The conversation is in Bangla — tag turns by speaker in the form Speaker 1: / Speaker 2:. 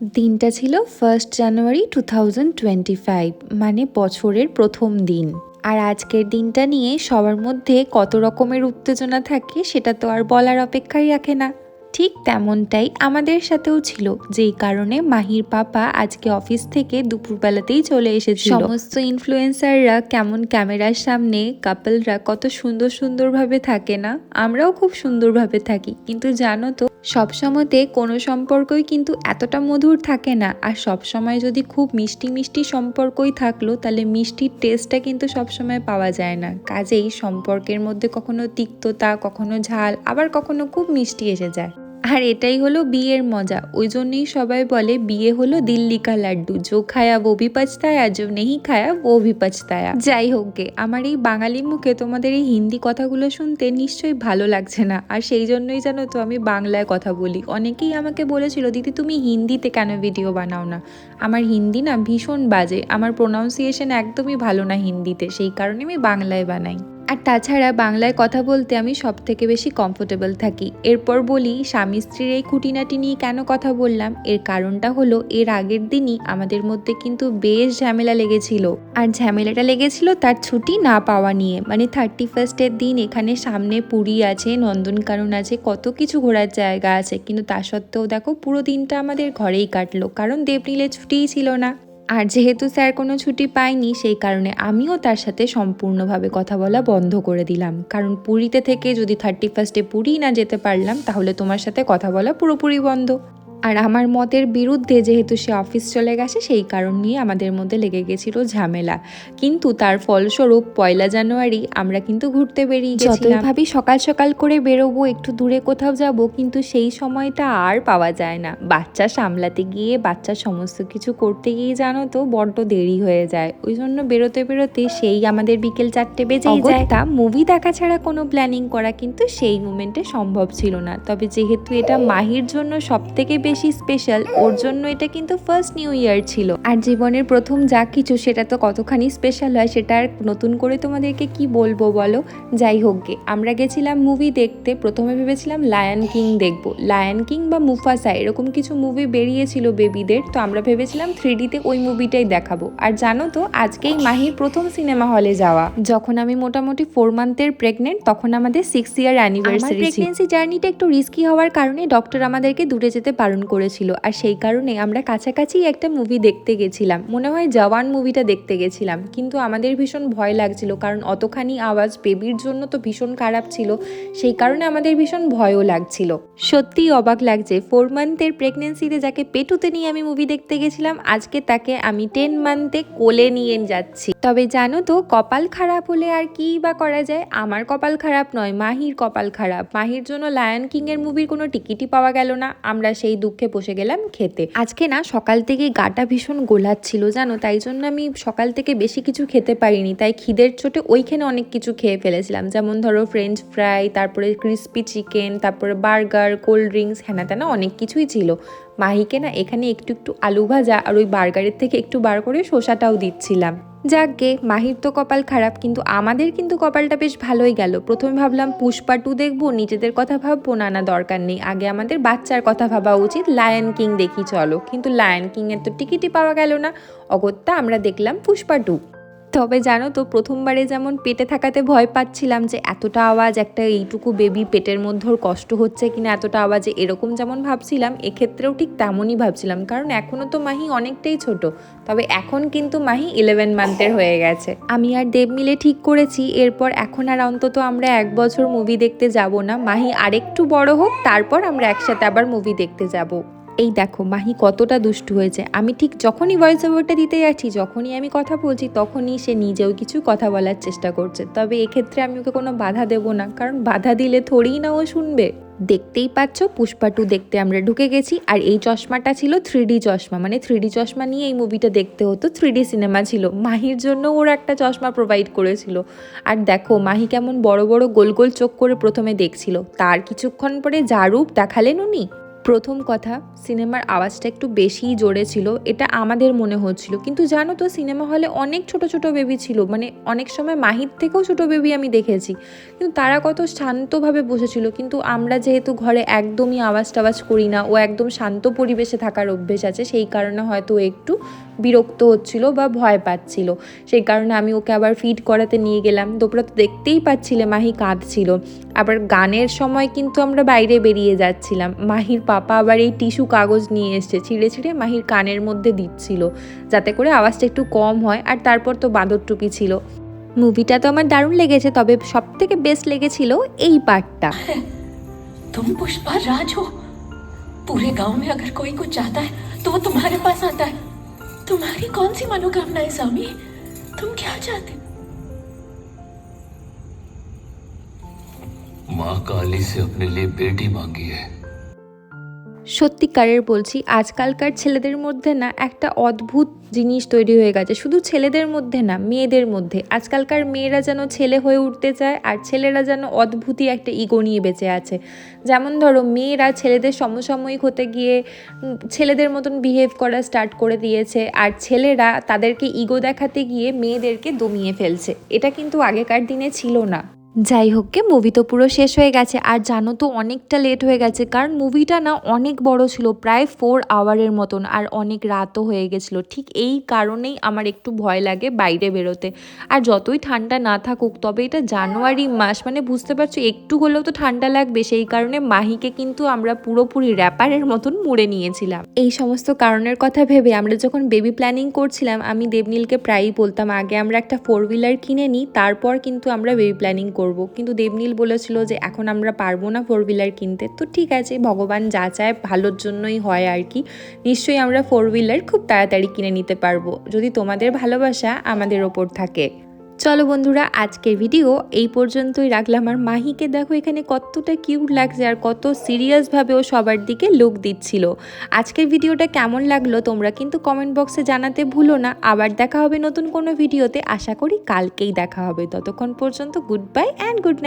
Speaker 1: দিনটা ছিল first January two thousand twenty five মানে বছরের প্রথম দিন। আর আজকের দিনটা নিয়ে সবার মধ্যে কত রকমের উত্তেজনা থাকে সেটা তো আর বলার অপেক্ষাই রাখে না। ঠিক তেমনটাই আমাদের সাথেও ছিল। যেই কারণে মাহির পাপা আজকে অফিস থেকে দুপুরবেলাতেই চলে এসেছিল। সমস্ত ইনফ্লুয়েন্সাররা কেমন ক্যামেরার সামনে কাপলরা কত সুন্দর সুন্দরভাবে থাকে না? আমরাও খুব সুন্দরভাবে থাকি। কিন্তু জানো তো, সবসময়তে কোনো সম্পর্কই কিন্তু এতটা মধুর থাকে না। আর সবসময় যদি খুব মিষ্টি মিষ্টি সম্পর্কই থাকল, তাহলে মিষ্টির টেস্টটা কিন্তু সবসময় পাওয়া যায় না। কাজেই সম্পর্কের মধ্যে কখনো তিক্ততা, কখনো ঝাল, আবার কখনো খুব মিষ্টি এসে যায়। আর এটাই হলো বিয়ের মজা। ওই জন্যই সবাই বলে, বিয়ে হলো দিল্লি কা লাড্ডু। জো খায়া ও ভি জো নেহি খায়া ও ভি পছতায়া যাই হোক গে, আমার এই বাঙালি মুখে তোমাদের এই হিন্দি কথাগুলো শুনতে নিশ্চয়ই ভালো লাগছে না। আর সেই জন্যই জানো তো আমি বাংলায় কথা বলি। অনেকেই আমাকে বলেছিল, দিদি, তুমি হিন্দিতে কেন ভিডিও বানাও না? আমার হিন্দি না ভীষণ বাজে। আমার প্রোনাউন্সিয়েশন একদমই ভালো না হিন্দিতে। সেই কারণে আমি বাংলায় বানাই। আর তাছাড়া বাংলায় কথা বলতে আমি সব থেকে বেশি কমফোর্টেবল থাকি। এরপর বলি, স্বামী স্ত্রীর এই খুঁটিনাটি নিয়ে কেন কথা বললাম? এর কারণটা হলো, এর আগের দিনই আমাদের মধ্যে কিন্তু বেশ ঝামেলা লেগেছিল। আর ঝামেলাটা লেগেছিল তার ছুটি না পাওয়া নিয়ে। মানে থার্টি ফার্স্টের দিন এখানে সামনে পুরী আছে, নন্দনকানন আছে, কত কিছু ঘোরার জায়গা আছে। কিন্তু তা সত্ত্বেও দেখো, পুরো দিনটা আমাদের ঘরেই কাটলো। কারণ দেবনীলের ছুটিই ছিল না। আর যেহেতু স্যার কোনো ছুটি পায়নি, সেই কারণে আমিও তার সাথে সম্পূর্ণভাবে কথা বলা বন্ধ করে দিলাম। কারণ পুরীতে থেকে যদি থার্টি ফার্স্টে পুরী না যেতে পারলাম, তাহলে তোমার সাথে কথা বলা পুরোপুরি বন্ধ। আর আমার মতের বিরুদ্ধে যেহেতু সে অফিস চলে গেছে সেই কারণ নিয়ে আমাদের মধ্যে লেগে গেছিল ঝামেলা। কিন্তু তার ফলস্বরূপ পয়লা জানুয়ারি আমরা কিন্তু ঘুরতে বেরিয়ে যতই ভাবি সকাল সকাল করে বেরোবো একটু দূরে কোথাও যাব কিন্তু সেই সময়টা আর পাওয়া যায় না। বাচ্চা সামলাতে গিয়ে বাচ্চা সমস্ত কিছু করতে গিয়ে জানো তো বড্ড দেরি হয়ে যায়। ওই জন্য বেরোতে বেরোতে সেই আমাদের বিকেল চারটে বেজেই যায়। তা মুভি দেখা ছাড়া কোনো প্ল্যানিং করা কিন্তু সেই মোমেন্টে সম্ভব ছিল না। তবে যেহেতু এটা মাহির জন্য সব থেকে বেশি স্পেশাল ওর জন্য এটা কিন্তু ফার্স্ট নিউ ইয়ার ছিল। আর জীবনের প্রথম যা কিছু সেটা তো কতখানি স্পেশাল হয় সেটা আর নতুন করে তোমাদেরকে কি বলব বলো? যাই হোক গে আমরা গেছিলাম মুভি দেখতে প্রথমে ভেবেছিলাম লায়ন কিং দেখব। লায়ন কিং বা মুফাসা এরকম কিছু মুভি বেরিয়েছিল বেবিদের তো আমরা ভেবেছিলাম থ্রি ডিতে ওই মুভিটাই দেখাবো। আর জানো তো আজকেই মাহির প্রথম সিনেমা হলে যাওয়া। যখন আমি মোটামুটি ফোর মান্থের প্রেগনেন্ট তখন আমাদের সিক্স ইয়ার অ্যানিভার্সারি প্রেগনেন্সি জার্নিটা একটু রিস্কি হওয়ার কারণে ডক্টর আমাদেরকে দূরে যেতে বারণ করেছিল। আর সেই কারণে আমরা কাছাকাছি একটা মুভি দেখতে গেছিলাম। মনে হয় জওয়ান মুভিটা দেখতে গেছিলাম। কিন্তু আমাদের ভীষণ ভয় লাগছিল, কারণ অতখানি আওয়াজ বেবির জন্য তো ভীষণ খারাপ ছিল। সেই কারণে আমাদের ভীষণ ভয়ও লাগছিল। সত্যি অবাক লাগছে। ফোর মান্থের প্রেগনেন্সিতে যাকে পেটুতে নিয়ে আমি মুভি দেখতে গেছিলাম, আজকে তাকে আমি টেন মান্থে কোলে নিয়ে যাচ্ছি। তবে জানো তো, কপাল খারাপ হলে আর কি বা করা যায়? আমার কপাল খারাপ নয়, মাহির কপাল খারাপ। মাহির জন্য লায়ন কিং এর মুভির কোনো টিকিটই পাওয়া গেল না। আমরা সেই দুঃখে বসে গেলাম খেতে। আজকে না, সকাল থেকে গাটা ভীষণ গোলাচ্ছিল, জানো? তাই জন্য আমি সকাল থেকে বেশি কিছু খেতে পারিনি। তাই খিদের চোটে ওইখানে অনেক কিছু খেয়ে ফেলেছিলাম। যেমন ধরো ফ্রেঞ্চ ফ্রাই তারপরে ক্রিস্পি চিকেন তারপরে বার্গার কোল্ড ড্রিঙ্কস হ্যানা ত্যানা অনেক কিছুই ছিল। মাহিকে না এখানে একটু একটু আলু ভাজা আর ওই বার্গারের থেকে একটু বার করে শসাটাও দিচ্ছিলাম। যাক গে মাহির তো কপাল খারাপ, কিন্তু আমাদের কিন্তু কপালটা বেশ ভালোই গেল। প্রথমে ভাবলাম পুষ্পা টু দেখব, নিজেদের কথা ভাববো, না না, দরকার নেই। আগে আমাদের বাচ্চার কথা ভাবা উচিত, লায়ন কিং দেখি চলো। কিন্তু লায়ন কিংয়ের তো টিকিটই পাওয়া গেল না। অগত্যা আমরা দেখলাম পুষ্পা টু। তবে জানো তো, প্রথমবারে যেমন পেটে থাকাতে ভয় পাচ্ছিলাম যে এতটা আওয়াজ, একটা এইটুকু বেবি পেটের মধ্যে কষ্ট হচ্ছে কিনা, এতটা আওয়াজে এরকম যেমন ভাবছিলাম, এক্ষেত্রেও ঠিক তেমনই ভাবছিলাম। কারণ এখনও তো মাহি অনেকটাই ছোট, তবে এখন কিন্তু মাহি ইলেভেন মান্থের হয়ে গেছে। আমি আর দেব মিলে ঠিক করেছি, এরপর এখন আর অন্তত আমরা এক বছর মুভি দেখতে যাব না। মাহি আরেকটু বড় হোক, তারপর আমরা একসাথে আবার মুভি দেখতে যাব। এই দেখো, মাহি কতটা দুষ্টু হয়েছে। আমি ঠিক যখনই ভয়েস ওভারটা দিতে যাচ্ছি, যখনই আমি কথা বলছি, তখনই সে নিজেও কিছু কথা বলার চেষ্টা করছে। তবে এক্ষেত্রে আমি ওকে কোনো বাধা দেব না, কারণ বাধা দিলে থোড়েই না ও শুনবে। দেখতেই পাচ্ছ, পুষ্পা টু দেখতে আমরা ঢুকে গেছি, আর এই চশমাটা ছিল থ্রি চশমা মানে থ্রি চশমা নিয়ে এই মুভিটা দেখতে হতো থ্রি সিনেমা ছিল। মাহির জন্য ওর একটা চশমা প্রোভাইড করেছিল। আর দেখো, মাহি কেমন বড় বড় গোল গোল চোখ করে প্রথমে দেখছিল। তার কিছুক্ষণ পরে যা রূপ দেখালেন উনি। প্রথম কথা, সিনেমার আওয়াজটা একটু বেশিই জোরে ছিল, এটা আমাদের মনে হচ্ছিল। কিন্তু জানো তো, সিনেমা হলে অনেক ছোট ছোট বেবি ছিল মানে অনেক সময় মাহির থেকেও ছোট বেবি আমি দেখেছি। কিন্তু তারা কত শান্তভাবে বসেছিল, কিন্তু আমরা যেহেতু ঘরে একদমই আওয়াজ টাওয়াজ করি না, ও একদম শান্ত পরিবেশে থাকার অভ্যেস আছে, সেই কারণে হয়তো একটু বিরক্ত হচ্ছিল বা ভয় পাচ্ছিল সেই কারণে আমি ওকে আবার ফিড করাতে নিয়ে গেলাম তোমরা তো দেখতেই পাচ্ছিলে মাহি কাঁদছিল আবার গানের সময় কিন্তু আমরা বাইরে বেরিয়ে যাচ্ছিলাম মাহির পাপা আবার এই টিস্যু কাগজ নিয়ে এসছে ছিঁড়ে ছিঁড়ে মাহির কানের মধ্যে দিচ্ছিল যাতে করে আওয়াজটা একটু কম হয় আর তারপর তো বাঁদর টুপি ছিল মুভিটা তো আমার দারুণ লেগেছে তবে সব থেকে বেস্ট লেগেছিল এই পার্টটা
Speaker 2: तुम पुष्पा राज हो पूरे गांव में अगर कोई कुछ चाहता है तो वो तुम्हारे पास आता है तुम्हारी कौन सी मनोकामना है स्वामी तुम क्या चाहते?
Speaker 3: माँ काली से अपने लिए बेटी मांगी है
Speaker 1: সত্যিকারের বলছি, আজকালকার ছেলেদের মধ্যে না একটা অদ্ভুত জিনিস তৈরি হয়ে গেছে। শুধু ছেলেদের মধ্যে না, মেয়েদের মধ্যে। আজকালকার মেয়েরা যেন ছেলে হয়ে উঠতে চায় আর ছেলেরা যেন অদ্ভুতই একটা ইগো নিয়ে বেঁচে আছে। যেমন ধরো, মেয়েরা ছেলেদের সমসাময়িক হতে গিয়ে ছেলেদের মতন বিহেভ করা স্টার্ট করে দিয়েছে আর ছেলেরা তাদেরকে ইগো দেখাতে গিয়ে মেয়েদেরকে দমিয়ে ফেলছে। এটা কিন্তু আগেকার দিনে ছিল না। যাই হোক গে মুভি তো পুরো শেষ হয়ে গেছে। আর জানো তো, অনেকটা লেট হয়ে গেছে, কারণ মুভিটা না অনেক বড় ছিল, প্রায় ফোর আওয়ারের মতন, আর অনেক রাতও হয়ে গেছিল। ঠিক এই কারণেই আমার একটু ভয় লাগে বাইরে বেরোতে। আর যতই ঠান্ডা না থাকুক, তবে এটা জানুয়ারি মাস মানে বুঝতে পারছ, একটু হলেও তো ঠান্ডা লাগবে, সেই কারণে মাহিকে কিন্তু আমরা পুরোপুরি র্যাপারের মতন মুড়ে নিয়েছিলাম। এই সমস্ত কারণের কথা ভেবে আমরা যখন বেবি প্ল্যানিং করছিলাম, আমি দেবনীলকে প্রায়ই বলতাম, আগে আমরা একটা ফোর হুইলার কিনে নিই, তারপর কিন্তু আমরা বেবি প্ল্যানিং করব। কিন্তু দেবনীল বলেছিল যে, এখন আমরা পারব না ফোর হুইলার কিনতে। তো ঠিক আছে, ভগবান যা চায় ভালোর জন্যই হয় আর কি। নিশ্চয়ই আমরা ফোর হুইলার খুব তাড়াতাড়ি কিনে নিতে পারব। যদি তোমাদের ভালোবাসা আমাদের ওপর থাকে। চলো বন্ধুরা, আজকের ভিডিও এই পর্যন্তই রাখলাম। আর মাহিকে দেখো, এখানে কতটা কিউট লাগছে আর কত সিরিয়াসভাবে ও সবার দিকে লুক দিচ্ছিল। আজকের ভিডিওটা কেমন লাগল তোমরা কিন্তু কমেন্ট বক্সে জানাতে ভুলো না। আবার দেখা হবে নতুন কোনো ভিডিওতে আশা করি কালকেই দেখা হবে। ততক্ষণ পর্যন্ত গুড বাই অ্যান্ড গুড